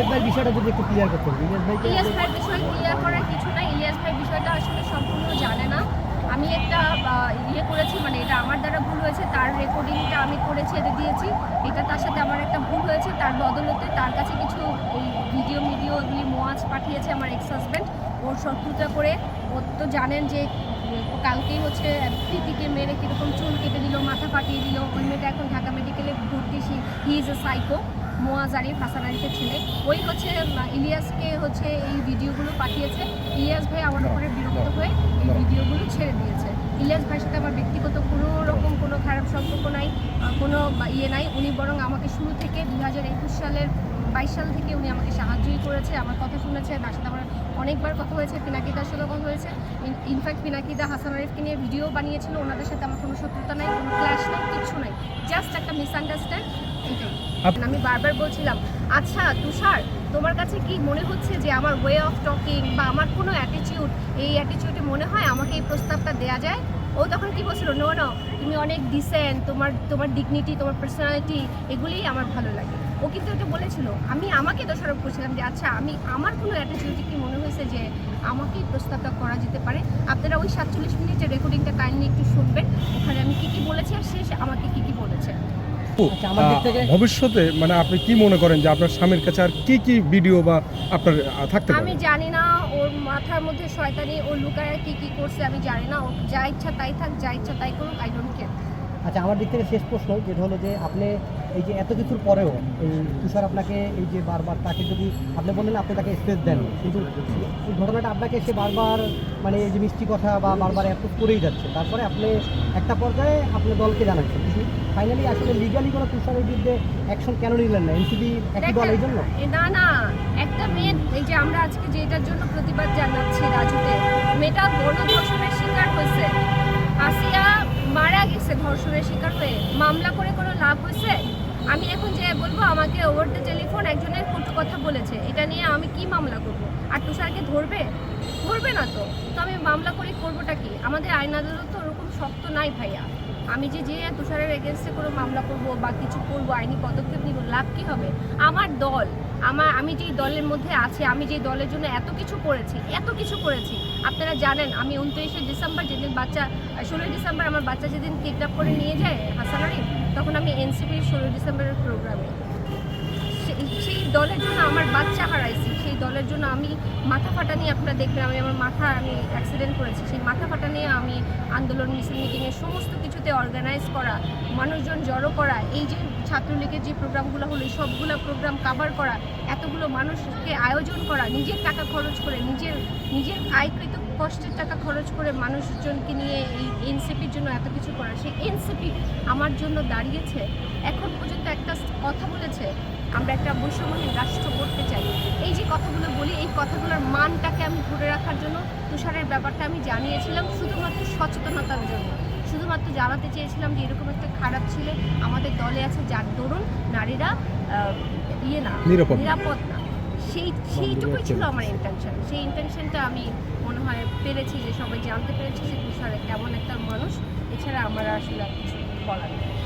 ইলিয়াস ভাই বিষয়টা যদি একটু ক্লিয়ার করতেন ইলিয়াস ভাই ইলিয়াস ভাইয়ের বিষয় ক্লিয়ার করার কিছু না ইলিয়াস ভাই বিষয়টা আসলে সম্পূর্ণ জানে না। আমি একটা ইয়ে করেছি মানে এটা আমার দ্বারা ভুল হয়েছে। তার রেকর্ডিংটা আমি করে ছেড়ে দিয়েছি। এটা তার সাথে আমার একটা ভুল হয়েছে। তার বদলতে তার কাছে কিছু ওই ভিডিও ভিডিও এগুলি মোয়াজ পাঠিয়েছে আমার এক্স হাজব্যান্ড ওর শত্রুতা করে ওর তো জানেন যে কালকেই হচ্ছে প্রীতিকে মেরে কীরকম চুল কেটে দিল, মাথা ফাটিয়ে দিল। ওই মেয়েটা এখন ঢাকা মেডিকেলে ভর্তি he is a psycho Moaz Arif Hasan আরিফের ছেলে। ওই হচ্ছে ইলিয়াসকে হচ্ছে এই ভিডিওগুলো পাঠিয়েছে। ইলিয়াস ভাই আমার উপরে বিরক্ত হয়ে এই ভিডিওগুলো ছেড়ে দিয়েছে। ইলিয়াস ভাইয়ের সাথে আমার ব্যক্তিগত কোনো রকম কোনো খারাপ সম্পর্ক নাই কোনো ইয়ে নাই। উনি বরং আমাকে শুরু থেকে দু হাজার একুশ সালের বাইশ সাল থেকে উনি আমাকে সাহায্যই করেছে আমার কথা শুনেছে তার সাথে আমার অনেকবার কথা হয়েছে পিনাকিদার সাথে কথা হয়েছে। ইনফ্যাক্ট পিনাকিদা হাসান আরিফকে নিয়ে ভিডিও বানিয়েছিল ওনাদের সাথে আমার কোনো শত্রুতা নাই কোনো ক্ল্যাশ নাই কিচ্ছু নাই। জাস্ট একটা মিসআন্ডারস্ট্যান্ড আমি বারবার বলছিলাম আচ্ছা তুষার তোমার কাছে কি মনে হচ্ছে যে আমার ওয়ে অফ টকিং বা আমার কোনো অ্যাটিটিউড এই অ্যাটিটিউডে মনে হয় আমাকে এই প্রস্তাবটা দেওয়া যায়? ও তখন কি বলছিল নো নো তুমি অনেক ডিসেন্ট তোমার তোমার ডিগনিটি তোমার পার্সোনালিটি এগুলিই আমার ভালো লাগে। ও কিন্তু এটা বলেছিল। আমি আমাকে দোষারোপ করছিলাম যে আচ্ছা আমি আমার কোনো অ্যাটিটিউডে কি মনে হয়েছে যে আমাকে প্রস্তাবটা করা যেতে পারে? আপনারা ওই সাতচল্লিশ মিনিটের রেকর্ডিংটা কাইন্ডলি একটু শুনবেন ওখানে আমি কী কী বলেছি আর শেষ আমাকে কী কী বলেছে আচ্ছা, আমার দিক আহ, থেকে- ভবিষ্যতে মানে আপনি কি মনে করেন যে আপনার স্বামীর কাছে আর কি কি ভিডিও বা আপনার থাকতে আমি জানি না ওর মাথার মধ্যে শয়তানি ও লুকায় কি কি করছে আমি জানি না। ও যা ইচ্ছা তাই থাক যা ইচ্ছা তাই করুক আই ডোন্ট কেয়ার আচ্ছা আমার দিক থেকে শেষ প্রশ্ন যেটা হলো যে আপনি এই যে এত কিছুর পরেও এই তুষার আপনাকে এই যে বারবার তাকে যদি আপনি বললেন আপনি তাকে স্পেস দেন কিন্তু এই ঘটনাটা আপনাকে সে বারবার মানে এই যে মিষ্টি কথা বা বারবার অ্যাপ্রুভ করেই যাচ্ছে। তারপরে আপনি একটা পর্যায়ে আপনি দলকে জানাচ্ছেন। কিন্তু ফাইনালি আসলে লিগালি কোনো তুষারের বিরুদ্ধে অ্যাকশন কেন নিলেন না? এনসিবি একই দল এই জন্য? না না একটা মেয়ে এই যে আমরা আজকে যে এটার জন্য প্রতিবাদ জানাচ্ছি রাজুতে মেয়েটা গণধর্ষণের শিকার হয়েছে। আসিয়া মারা গেছে ধর্ষণের শিকার হয়ে। মামলা করে কোনো লাভ হয়েছে আমি এখন যে বলব আমাকে ওভার দ্য টেলিফোন একজনের কটু কথা বলেছে। এটা নিয়ে আমি কি মামলা করব? আর তুষারকে ধরবে? ধরবে না তো। তো আমি মামলা করে করবোটা কি? আমাদের আইন আদালত তো ওরকম শক্ত নাই ভাইয়া। আমি যে যে তুষারের এগেনস্টে কোনো মামলা করব বা কিছু করব, আইনি পদক্ষেপ নিব, লাভ কি হবে? আমার দল, আমার, আমি যেই দলের মধ্যে আছি, আমি যেই দলের জন্য এত কিছু করেছি, এত কিছু করেছি। আপনারা জানেন, আমি উনত্রিশে ডিসেম্বর যেদিন বাচ্চা, ষোলোই ডিসেম্বর আমার বাচ্চা যেদিন কিডন্যাপ করে নিয়ে যায় হাসান আরিফ, তখন আমি এনসিপির ষোলোই ডিসেম্বরের প্রোগ্রামে সেই দলের জন্য আমার বাচ্চা হারাইছি। সেই দলের জন্য আমি মাথা ফাটা নিয়ে আপনারা দেখবেন আমি আমার মাথা, আমি অ্যাক্সিডেন্ট করেছি। সেই মাথা ফাটা নিয়ে আমি আন্দোলন, মিছিল মিটিংয়ে সমস্ত কিছুতে অর্গানাইজ করা, মানুষজন জড়ো করা, এই যে ছাত্রলীগের যে প্রোগ্রামগুলো হলো, এই সবগুলো প্রোগ্রাম কাভার করা, এতগুলো মানুষকে আয়োজন করা, নিজের টাকা খরচ করে নিজের নিজের আয়কৃত কষ্টের টাকা খরচ করে মানুষজনকে নিয়ে এই এনসিপির জন্য এত কিছু করা সেই এনসিপি আমার জন্য দাঁড়িয়েছে এখন পর্যন্ত একটা কথা বলেছে আমরা একটা বৈষম্যহীন রাষ্ট্র করতে চাই। এই যে কথাগুলো বলি এই কথাগুলোর মানটাকে আমি ধরে রাখার জন্য তুষারের ব্যাপারটা আমি জানিয়েছিলাম শুধুমাত্র সচেতনতার জন্য। শুধুমাত্র জানাতে চেয়েছিলাম যে এরকম একটা খারাপ ছেলে আমাদের দলে আছে যার দরুন নারীরা ইয়ে না নিরাপদ না। সেই সেইটুকুই ছিল আমার ইন্টেনশন সেই ইন্টেনশনটা আমি মনে হয় পেরেছি, যে সবাই জানতে পেরেছি যে তুষার কেমন একটা মানুষ। এছাড়া আমার আসলে আর কিছু বলার নেই।